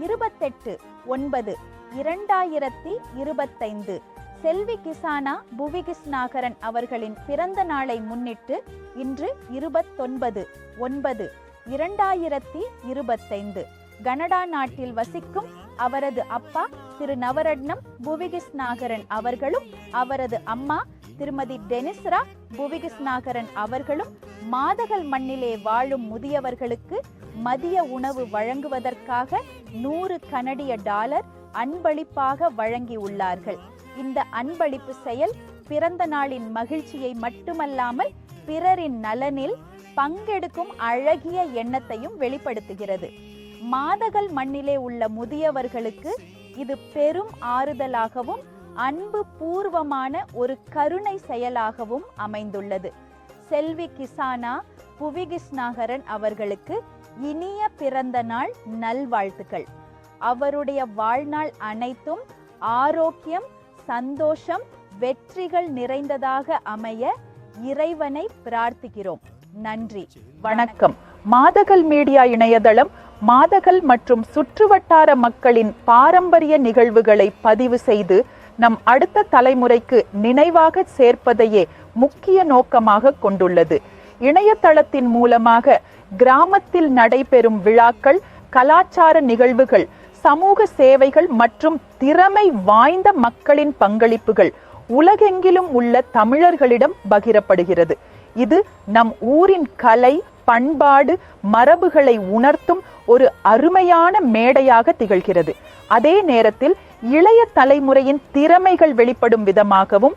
இருபத்தெட்டு ஒன்பது இரண்டாயிரத்தி இருபத்தைந்து. செல்வி கிசானா புவிகிஸ்நாகரன் அவர்களின் பிறந்த நாளை முன்னிட்டு இன்று இருபத்தொன்பது ஒன்பது இரண்டாயிரத்தி இருபத்தைந்து. கனடா நாட்டில் வசிக்கும் அவரது அப்பா திரு நவரட்னம் புவிகிருஷ்ணாகரன் அவர்களும் அவரது அம்மா திருமதி டெனிஸ்ரா புவிகிருஷ்ணாகரன் அவர்களும் மாதகள் மண்ணிலே வாழும் முதியவர்களுக்கு மதிய உணவு வழங்குவதற்காக நூறு கனடிய டாலர் அன்பளிப்பாக வழங்கியுள்ளார்கள் இந்த அன்பளிப்பு செயல் பிறந்த நாளின் மகிழ்ச்சியை மட்டுமல்லாமல் பிறரின் நலனில் பங்கெடுக்கும் அழகிய எண்ணத்தையும் வெளிப்படுத்துகிறது. மாதகள் மண்ணிலே உள்ள முதியவர்களுக்கு இது பெரும் ஆறுதலாகவும் அன்பு பூர்வமான ஒரு கருணை செயலாகவும் அமைந்துள்ளது. செல்வி கிசானா புவிகிஸ்நாகரன் அவர்களுக்கு இனிய பிறந்த நாள் நல்வாழ்த்துக்கள். அவருடைய வாழ்நாள் அனைத்தும் ஆரோக்கியம் சந்தோஷம் வெற்றிகள் நிறைந்ததாக அமைய இறைவனை பிரார்த்திக்கிறோம். நன்றி. வணக்கம். மாதகள் மீடியா இணையதளம் மாதகல் மற்றும் சுற்றுவட்டார மக்களின் பாரம்பரிய நிகழ்வுகளை பதிவு செய்து நம் அடுத்த தலைமுறைக்கு நினைவாக சேர்ப்பதையே முக்கிய நோக்கமாக கொண்டுள்ளது. இணையதளத்தின் மூலமாக கிராமத்தில் நடைபெறும் விழாக்கள் கலாச்சார நிகழ்வுகள் சமூக சேவைகள் மற்றும் திறமை வாய்ந்த மக்களின் பங்களிப்புகள் உலகெங்கிலும் உள்ள தமிழர்களிடம் பகிரப்படுகிறது. இது நம் ஊரின் கலை பண்பாடு மரபுகளை உணர்த்தும் ஒரு அருமையான மேடையாக திகழ்கிறது. அதே நேரத்தில் இளைய தலைமுறையின் திறமைகள் வெளிப்படும் விதமாகவும்